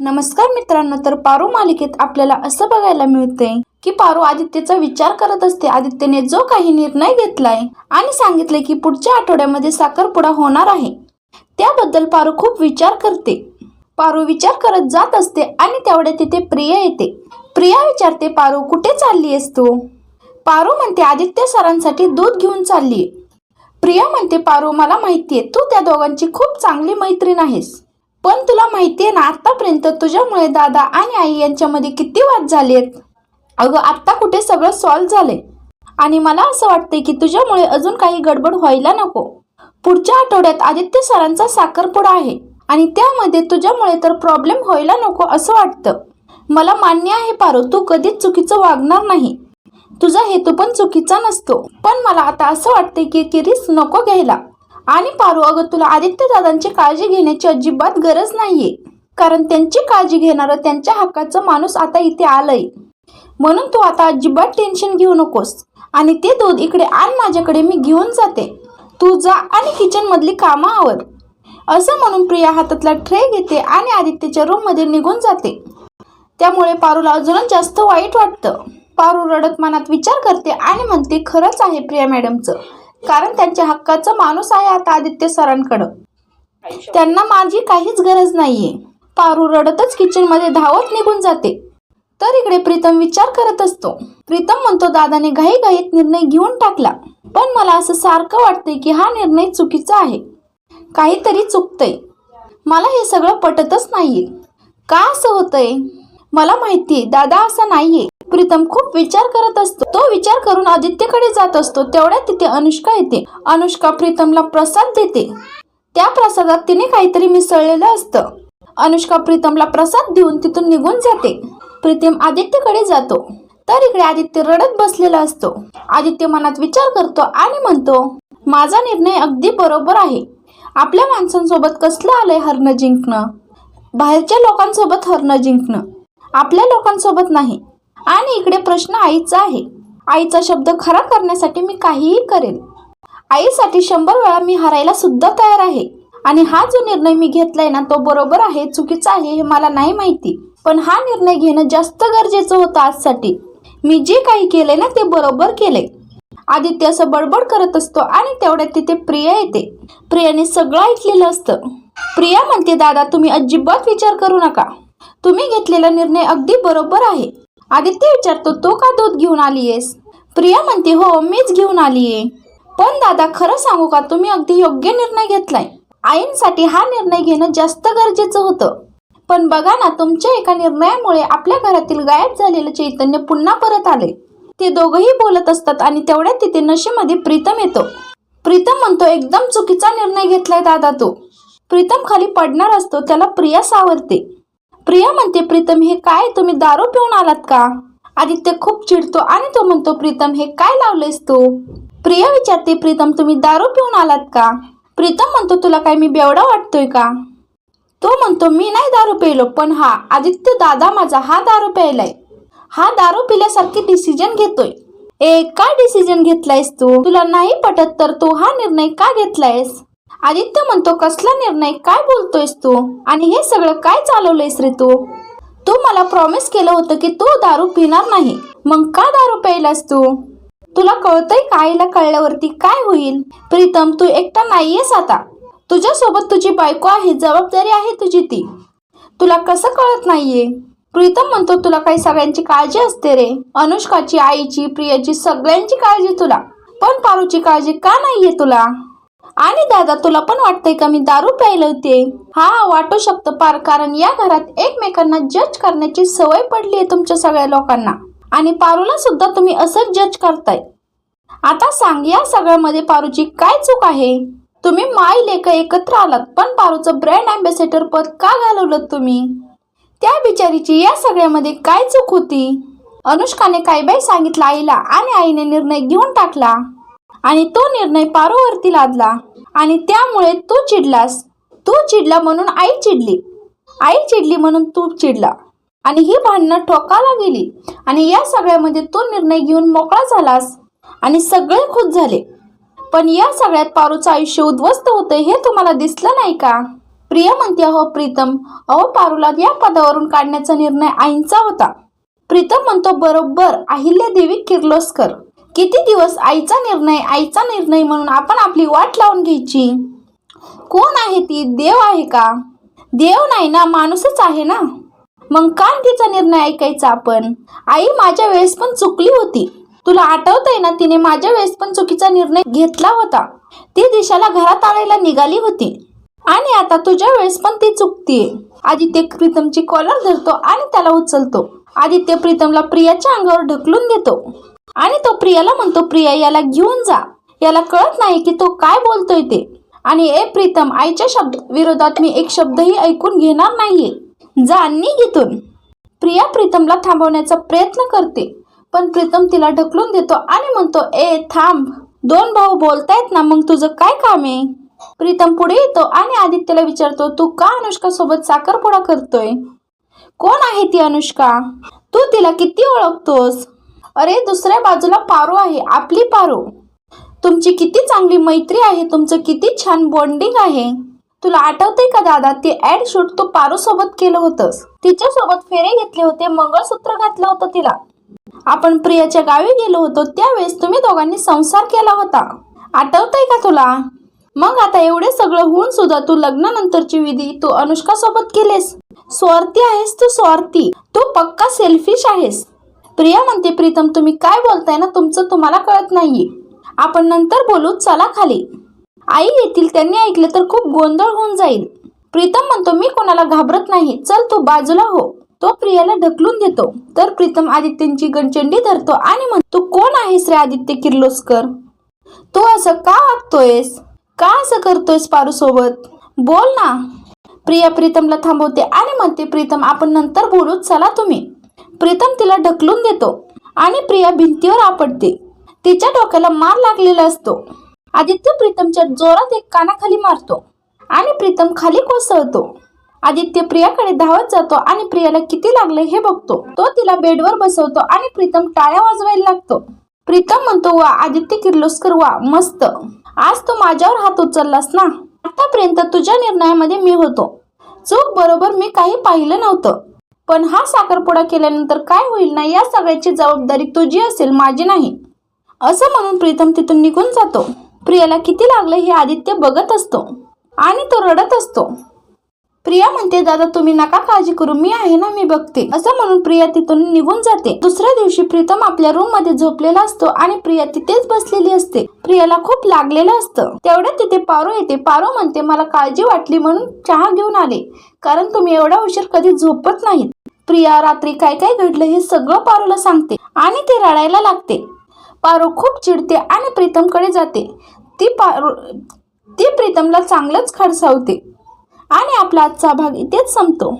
नमस्कार मित्रांनो तर पारू मालिकेत आपल्याला असं बघायला मिळते की पारू आदित्यचा विचार करत असते. आदित्यने जो काही निर्णय घेतलाय आणि सांगितले की पुढच्या आठवड्यामध्ये साखरपुडा होणार आहे त्याबद्दल पारू खूप विचार करते. पारू विचार करत जात असते आणि तेवढ्या तिथे प्रिया येते. प्रिया विचारते पारू कुठे चालली आहेस तू? पारू म्हणते आदित्य सरांसाठी दूध घेऊन चालली प्रिया म्हणते पारू मला माहितीये तू त्या दोघांची खूप चांगली मैत्रीण आहेस. पण तुला माहितीये ना आतापर्यंत तुझ्यामुळे दादा आणि आई यांच्यामध्ये किती वाद झालेत? अगं आत्ता कुठे सगळं सॉल्व्ह झालंय? आणि मला असं वाटतंय की तुझ्यामुळे अजून काही गडबड व्हायला नको. पुढच्या आठवड्यात आदित्य सरांचा साखरपुडा आहे आणि त्यामध्ये तुझ्यामुळे तर प्रॉब्लेम व्हायला नको असं वाटतं. मला मान्य आहे पारो तू कधीच चुकीचं वागणार नाही. तुझा हेतू पण चुकीचा नसतो. पण मला आता असं वाटतंय की की रिस्क नको घ्यायला. आणि पारू अगं तुला आदित्य दादांची काळजी घेण्याची अजिबात गरज नाहीये. कारण त्यांची काळजी घेणारं त्यांच्या हक्काचं माणूस आता इथे आलंय. म्हणून तू आता अजिबात टेन्शन घेऊ नकोस. आणि ते दूध इकडे आण माझ्याकडे मी घेऊन जाते. तू जा आणि किचन मधली कामं आवर. असं म्हणून प्रिया हातातला ट्रे घेते आणि आदित्यच्या रूममध्ये निघून जाते. त्यामुळे पारूला अजूनच जास्त वाईट वाटतं. पारू रडत मनात विचार करते आणि म्हणते खरंच आहे प्रिया मॅडमचं. कारण त्यांच्या हक्काचं माणूस आहे आता आदित्य सरांकडं. त्यांना माझी काहीच गरज नाहीये. पारू रडतच किचनमध्ये धावत निघून जाते. तर इकडे प्रीतम विचार करत असतो. प्रीतम म्हणतो दादाने घाईघाईत निर्णय घेऊन टाकला. पण मला असं सारखं वाटतंय की हा निर्णय चुकीचा आहे. काहीतरी चुकतंय. मला हे सगळं पटतच नाहीये. का असं होतंय? मला माहिती दादा असा नाहीये. प्रीतम खूप विचार करत असतो. तो विचार करून आदित्यकडे जात असतो. तेवढ्यात तिथे अनुष्का येते. अनुष्का प्रीतमला प्रसाद देते. त्या प्रसादात तिने काहीतरी मिसळलेलं असतं. अनुष्का प्रीतमला प्रसाद देऊन तिथून निघून जाते. प्रीतम आदित्यकडे जातो. तर इकडे आदित्य रडत बसलेला असतो. आदित्य मनात विचार करतो आणि म्हणतो माझा निर्णय अगदी बरोबर आहे. आपल्या माणसांसोबत कसलं आलंय हरणं जिंकणं? बाहेरच्या लोकांसोबत हरणं जिंकणं? आपल्या लोकांसोबत नाही. आणि इकडे प्रश्न आईचा आहे. आईचा शब्द खरा करण्यासाठी मी काहीही करेन. आईसाठी शंभर वेळा मी हरायला सुद्धा तयार आहे. आणि हा जो निर्णय मी घेतलाय ना तो बरोबर आहे चुकीचा आहे हे मला नाही माहिती. पण हा निर्णय घेणं जास्त गरजेचं होतं आजसाठी. मी जे काही केले ना ते बरोबर केले आदित्य असं बडबड करत असतो आणि तेवढ्यात तिथे प्रिया येते. प्रियाने सगळं ऐकलेलं असतं. प्रिया म्हणते दादा तुम्ही अजिबात विचार करू नका. तुम्ही घेतलेला निर्णय अगदी बरोबर आहे. आदित्य विचारतो तो का दूध घेऊन आलीयेस? प्रिया म्हणते हो मीच घेऊन आलीये. पण दादा खरं सांगू का? तुम्ही अगदी योग्य निर्णय घेतलाय. आईंसाठी हा निर्णय घेणं जास्त गरजेचं होतं. पण बघा ना तुमच्या एका निर्णयामुळे आपल्या घरातील गायब झालेलं चैतन्य पुन्हा परत आले ते दोघंही बोलत असतात आणि तेवढ्यात तिथे नशेमध्ये प्रीतम येतो. प्रीतम म्हणतो एकदम चुकीचा निर्णय घेतलाय दादा तो. प्रीतम खाली पडणार असतो त्याला प्रिया सावरते. प्रिया म्हणते प्रीतम हे काय? तुम्ही दारू पिऊन आलात का? आदित्य खूप चिडतो आणि तो म्हणतो प्रीतम हे काय लावलेस तू? प्रिया विचारते प्रीतम तुम्ही दारू पिऊन आलात का? प्रीतम म्हणतो तुला काय मी बेवडा वाटतोय का? तो म्हणतो मी नाही दारू पिलो पण हा आदित्य दादा माझा हा दारू प्यायलाय. हा दारू पिल्यासारखी डिसिजन घेतोय. ए का डिसिजन घेतलायस तू? तुला नाही पटत तर तू हा निर्णय का घेतलायस? आदित्य म्हणतो कसला निर्णय? काय बोलतोयस तू? आणि हे सगळं काय चालवलंयस रे तू? तू मला प्रॉमिस केलं होतं की तू दारू पिणार नाही. मग का दारू प्यायलास तू? तुला कळतंय का आईला कळल्यावरती काय होईल? प्रीतम तू एकटा नाहीयेस आता. तुझ्यासोबत तुझी बायको आहे जबाबदारी आहे तुझी ती. तुला कसं कळत नाहीये? प्रीतम म्हणतो तुला काही सगळ्यांची काळजी असते रे. अनुष्काची आईची प्रियाची सगळ्यांची काळजी तुला. पण पारूची काळजी का नाहीये तुला? आणि दादा तुला पण वाटतंय का मी दारू प्यायला होते हा वाटू शकतं पार कारण या घरात एकमेकांना जज करण्याची सवय पडली आहे तुमच्या सगळ्या लोकांना. आणि पारूला सुद्धा तुम्ही असंच जज करताय. आता सांग या सगळ्यामध्ये पारूची काय चूक आहे? तुम्ही माय लेख एकत्र आलात पण पारूचं ब्रँड अँबॅसेडर पद का घालवलं तुम्ही? त्या बिचारीची या सगळ्यामध्ये काय चूक होती? अनुष्काने काय बाई सांगितलं आईला आणि आईने निर्णय घेऊन टाकला. आणि तो निर्णय पारूवरती लादला. आणि त्यामुळे तू चिडलास. तू चिडला म्हणून आई चिडली. आई चिडली म्हणून तू चिडला. आणि ही भांडणं ठोकाला गेली. आणि या सगळ्यामध्ये तू निर्णय घेऊन मोकळा झालास. आणि सगळे खुश झाले. पण या सगळ्यात पारूचं आयुष्य उद्ध्वस्त होतं हे तुम्हाला दिसलं नाही का? प्रिया म्हणते अहो प्रीतम. अहो पारूला या पदावरून काढण्याचा निर्णय आईंचा होता. प्रीतम म्हणतो बरोबर. अहिल्या देवी किर्लोस्कर. किती दिवस आईचा निर्णय आईचा निर्णय म्हणून आपण आपली वाट लावून घ्यायची? कोण आहे ती? देव आहे का? देव नाही ना माणूसच आहे ना? मग का तिचा निर्णय ऐकायचा आपण? आई माझ्या वेळेस पण चुकली होती. तुला आठवतंय ना तिने माझ्या वेळेस पण चुकीचा निर्णय घेतला होता. ती दिशाला घरात आणायला निघाली होती. आणि आता तुझ्या वेळेस पण ती चुकतीये. आदित्य प्रीतमची कॉलर धरतो आणि त्याला उचलतो. आदित्य प्रीतमला प्रियाच्या अंगावर ढकलून देतो. आणि तो प्रियाला म्हणतो प्रिया याला घेऊन जा. याला कळत नाही की तो काय बोलतोय ते. आणि ए प्रीतम आईच्या शब्द विरोधात मी एक शब्दही ऐकून घेणार नाहीये. जा निघितून प्रिया प्रीतमला थांबवण्याचा प्रयत्न करते पण प्रीतम तिला ढकलून देतो आणि म्हणतो ए थांब. दोन भाऊ बोलतायत ना मग तुझं काय काम आहे? प्रीतम पुढे येतो आणि आदित्यला विचारतो तू का अनुष्का सोबत साखरपुडा करतोय? कोण आहे ती अनुष्का? तू तिला किती ओळखतोस? अरे दुसऱ्या बाजूला पारू आहे आपली पारू. तुमची किती चांगली मैत्री आहे तुमचं किती छान बॉन्डिंग आहे. तुला आठवतंय का दादा ते ऍड शूट तू पारू सोबत केलं होतंस. तिच्या सोबत फेरे घेतले होते मंगळसूत्र घातलं होतं तिला. आपण प्रियाच्या गावी गेलो होतो त्यावेळेस तुम्ही दोघांनी संसार केला होता. आठवतंय का तुला? मग आता एवढे सगळं होऊन सुद्धा तू लग्नानंतरची विधी तू अनुष्का सोबत केलेस. स्वार्थी आहेस तू स्वार्थी. तू पक्का सेल्फिश आहेस. प्रिया म्हणते प्रीतम तुम्ही काय बोलताय ना? तुमचं तुम्हाला कळत नाहीये. आपण नंतर बोलू. चला खाली. आई येतील. त्यांनी ऐकलं तर खूप गोंधळ होऊन जाईल. प्रीतम म्हणतो मी कोणाला घाबरत नाही. चल तू बाजूला हो. तो प्रियाला ढकलून देतो. तर प्रीतम आदित्यंची गणचंडी धरतो आणि म्हणतो तू कोण आहेस रे आदित्य किर्लोस्कर? तू असं का वागतोयस? का असं करतोयस पारू सोबत बोल ना. प्रिया प्रीतमला थांबवते आणि म्हणते प्रीतम आपण नंतर बोलू. चला तुम्ही. प्रीतम तिला ढकलून देतो आणि प्रिया भिंतीवर आपटते. तिच्या डोक्याला मार लागलेला असतो. आदित्य प्रीतमच्या जोरात एक कानाखाली मारतो आणि प्रीतम खाली कोसळतो. आदित्य प्रियाकडे धावत जातो आणि प्रियाला किती लागले हे बघतो. तो तिला बेडवर बसवतो आणि प्रीतम टाळ्या वाजवायला लागतो. प्रीतम म्हणतो वा आदित्य किर्लोस्कर वा मस्त. आज तू माझ्यावर हात उचललास ना? आतापर्यंत तुझ्या निर्णयामध्ये मी होतो. चूक बरोबर मी काही पाहिलं नव्हतं. पण हा साखरपुडा केल्यानंतर काय होईल ना या सगळ्याची जबाबदारी तुझी असेल माझी नाही. असं म्हणून प्रीतम तिथून निघून जातो. प्रियाला किती लागलं हे आदित्य बघत असतो. आणि तो रडत असतो. प्रिया म्हणते दादा तुम्ही नका काळजी करू मी आहे ना मी बघते. असं म्हणून प्रिया तिथून निघून जाते. दुसऱ्या दिवशी प्रीतम आपल्या रूममध्ये झोपलेला असतो आणि प्रिया तिथेच बसलेली असते. प्रियाला खूप लागलेलं असतं. तेवढ्यात तिथे पारो येते. पारो म्हणते मला काळजी वाटली म्हणून चहा घेऊन आले. कारण तुम्ही एवढा उशीर कधी झोपत नाहीत. प्रिया रात्री काय काय घडलं हे सगळं पारोला सांगते आणि ते रडायला लागते. पारो खूप चिडते आणि प्रीतमकडे जाते. ती पारो ती प्रीतमला चांगलंच खडसावते. आणि आपला आजचा भाग इथेच संपतो.